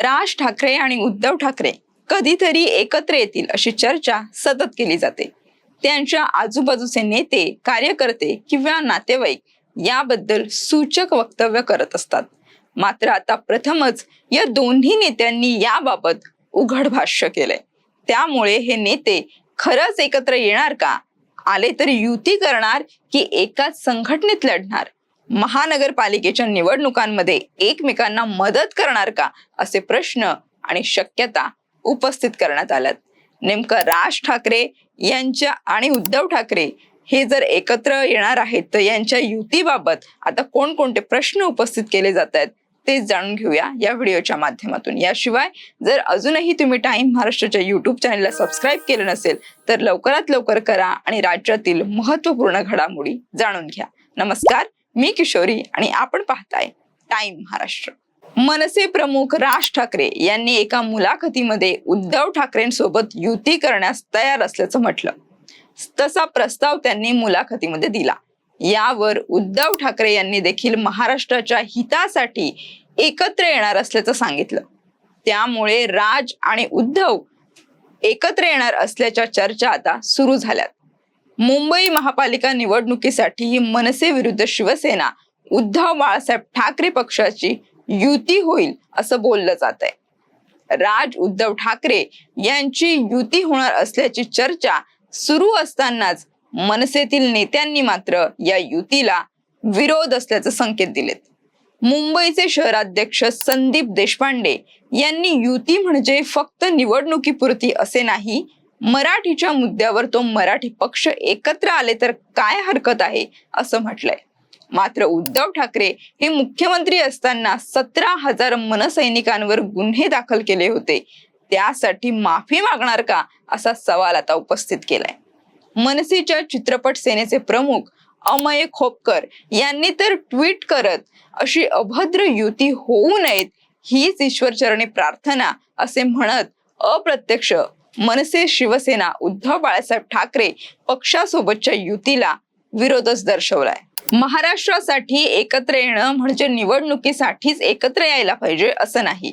राज ठाकरे आणि उद्धव ठाकरे कधीतरी एकत्र येतील अशी चर्चा सतत केली जाते. त्यांच्या आजूबाजूचे नेते कार्यकर्ते किंवा नातेवाईक याबद्दल सूचक वक्तव्य करत असतात. मात्र आता प्रथमच या दोन्ही नेत्यांनी याबाबत उघड भाष्य केलंय. त्यामुळे हे नेते खरंच एकत्र येणार का? आले तर युती करणार की एकाच संघटनेत लढणार? महानगरपालिकेच्या निवडणुकांमध्ये एकमेकांना मदत करणार का असे प्रश्न आणि शक्यता उपस्थित करण्यात आल्यात. नेमकं राज ठाकरे यांच्या आणि उद्धव ठाकरे हे जर एकत्र येणार आहेत तर यांच्या युतीबाबत आता कोणकोणते प्रश्न उपस्थित केले जात आहेत ते जाणून घेऊया या व्हिडिओच्या माध्यमातून. याशिवाय जर अजूनही तुम्ही टाइम महाराष्ट्राच्या युट्यूब चॅनलला सबस्क्राईब केलं नसेल तर लवकरात लवकर करा आणि राज्यातील महत्त्वपूर्ण घडामोडी जाणून घ्या. नमस्कार मी किशोरी आणि आपण पाहताय टाइम महाराष्ट्र. मनसे प्रमुख राज ठाकरे यांनी एका मुलाखतीमध्ये उद्धव ठाकरेंसोबत युती करण्यास तयार असल्याचं म्हटलं. तसा प्रस्ताव त्यांनी मुलाखतीमध्ये दिला. यावर उद्धव ठाकरे यांनी देखील महाराष्ट्राच्या हितासाठी एकत्र येणार असल्याचं सांगितलं. त्यामुळे राज आणि उद्धव एकत्र येणार असल्याच्या चर्चा आता सुरू झाल्यात. मुंबई महापालिका निवडणुकीसाठी मनसे विरुद्ध शिवसेना उद्धव बाळासाहेब ठाकरे पक्षाची युती होईल असं बोललं जात आहे राज उद्धव ठाकरे यांची युती होणार असल्याची चर्चा सुरू असतानाच मनसेतील नेत्यांनी मात्र या युतीला विरोध असल्याचे संकेत दिलेत. मुंबईचे शहराध्यक्ष संदीप देशपांडे यांनी युती म्हणजे फक्त निवडणुकीपुरती असे नाही मराठीच्या मुद्द्यावर तो मराठी पक्ष एकत्र आले तर काय हरकत आहे असं म्हटलंय. मात्र उद्धव ठाकरे हे मुख्यमंत्री असताना सतरा हजार मनसैनिकांवर गुन्हे दाखल केले होते. त्यासाठी माफी मागणार का असा सवाल आता उपस्थित केलाय. मनसेच्या चित्रपट सेनेचे प्रमुख अमय खोपकर यांनी तर ट्विट करत अशी अभद्र युती होऊ नयेत हीच ईश्वरचरणी प्रार्थना असे म्हणत अप्रत्यक्ष मनसे शिवसेना उद्धव बाळासाहेब ठाकरे पक्षासोबतच्या युतीला विरोधच दर्शवलाय. महाराष्ट्रासाठी एकत्र येणं म्हणजे निवडणुकीसाठीच एकत्र यायला पाहिजे असं नाही.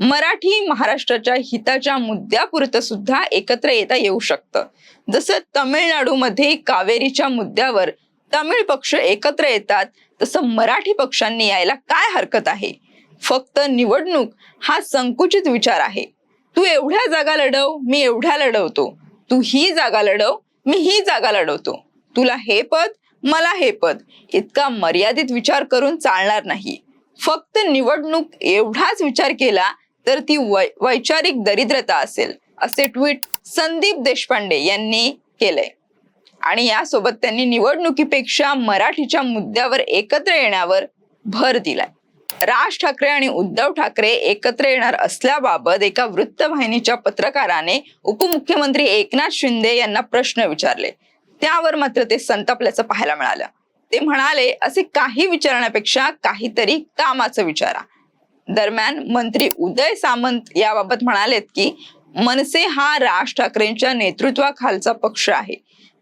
मराठी महाराष्ट्राच्या हिताच्या मुद्द्यापुरतं सुद्धा एकत्र येता येऊ शकतं. जसं तमिळनाडूमध्ये कावेरीच्या मुद्द्यावर तमिळ पक्ष एकत्र येतात तसं मराठी पक्षांनी यायला काय हरकत आहे? फक्त निवडणूक हा संकुचित विचार आहे. तू एवढ्या जागा लढव मी एवढ्या लढवतो. तू ही जागा लढव मी ही जागा लढवतो. तुला हे पद मला हे पद. इतका मर्यादित विचार करून चालणार नाही. फक्त निवडणूक एवढाच विचार केला तर ती वै- वैचारिक दरिद्रता असेल असे ट्विट संदीप देशपांडे यांनी केलंय. आणि यासोबत त्यांनी निवडणुकीपेक्षा मराठीच्या मुद्द्यावर एकत्र येण्यावर भर दिलाय. राज ठाकरे आणि उद्धव ठाकरे एकत्र येणार असल्याबाबत एका वृत्तवाहिनीच्या पत्रकाराने उपमुख्यमंत्री एकनाथ शिंदे यांना प्रश्न विचारले. त्यावर मात्र ते संतापल्याचं पाहायला मिळालं. ते म्हणाले असे काही विचारण्यापेक्षा काहीतरी कामाचं विचारा. दरम्यान मंत्री उदय सामंत याबाबत म्हणालेत की मनसे हा राज ठाकरेंच्या नेतृत्वाखालचा पक्ष आहे.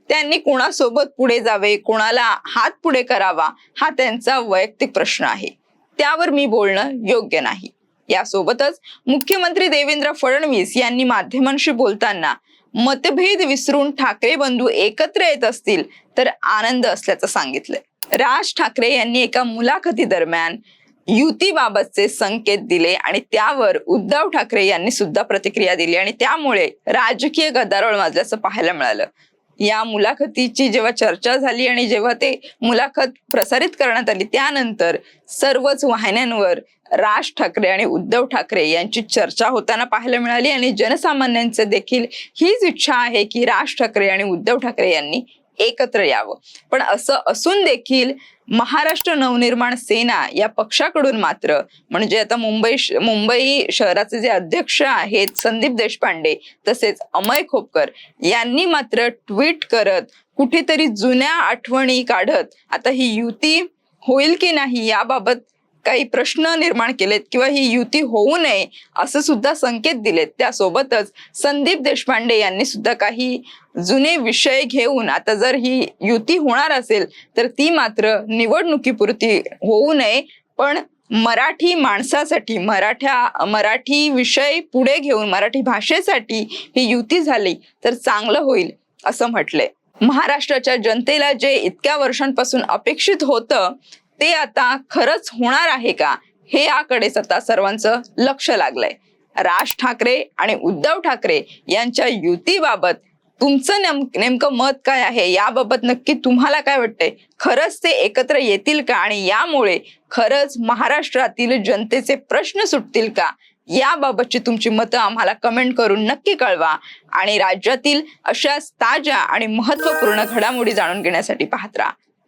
त्यांनी कोणासोबत पुढे जावे कोणाला हात पुढे करावा हा त्यांचा वैयक्तिक प्रश्न आहे. त्यावर मी बोलणं योग्य नाही. यासोबतच मुख्यमंत्री देवेंद्र फडणवीस यांनी माध्यमांशी बोलताना मतभेद विसरून ठाकरे बंधू एकत्र येत असतील तर आनंद असल्याचं सांगितलंय. राज ठाकरे यांनी एका मुलाखती दरम्यान युतीबाबतचे संकेत दिले आणि त्यावर उद्धव ठाकरे यांनी सुद्धा प्रतिक्रिया दिली आणि त्यामुळे राजकीय गदारोळ माजल्याचं पाहायला मिळालं. या मुलाखतीची जेव्हा चर्चा झाली आणि जेव्हा ते मुलाखत प्रसारित करण्यात आली त्यानंतर सर्वच वाहिन्यांवर राज ठाकरे आणि उद्धव ठाकरे यांची चर्चा होताना पाहायला मिळाली. आणि जनसामान्यांचं देखील हीच इच्छा आहे की राज ठाकरे आणि उद्धव ठाकरे यांनी एकत्र यावं. पण असं असून देखील महाराष्ट्र नवनिर्माण सेना या पक्षाकडून मात्र म्हणजे आता मुंबई मुंबई शहराचे जे अध्यक्ष आहेत संदीप देशपांडे तसेच अमय खोपकर यांनी मात्र ट्विट करत कुठेतरी जुन्या आठवणी काढत आता ही युती होईल की नाही याबाबत काही प्रश्न निर्माण केलेत किंवा ही युती होऊ नये असं सुद्धा संकेत दिलेत. त्यासोबतच संदीप देशपांडे यांनी सुद्धा काही जुने विषय घेऊन आता जर ही युती होणार असेल तर ती मात्र निवडणुकीपुरती होऊ नये. पण मराठी माणसासाठी मराठ्या मराठी विषय पुढे घेऊन मराठी भाषेसाठी ही युती झाली तर चांगलं होईल असं म्हटलंय. महाराष्ट्राच्या जनतेला जे इतक्या वर्षांपासून अपेक्षित होतं ते आता खरंच होणार आहे का? हे याकडेच आता सर्वांचं लक्ष लागलंय. राज ठाकरे आणि उद्धव ठाकरे यांच्या युतीबाबत तुमचं नेम नेमकं मत काय आहे? याबाबत नक्की तुम्हाला काय वाटतंय? खरंच ते एकत्र येतील का? आणि यामुळे खरंच महाराष्ट्रातील जनतेचे प्रश्न सुटतील का? याबाबतची तुमची मतं आम्हाला कमेंट करून नक्की कळवा. आणि राज्यातील अशाच ताज्या आणि महत्त्वपूर्ण घडामोडी जाणून घेण्यासाठी पाहत राहा.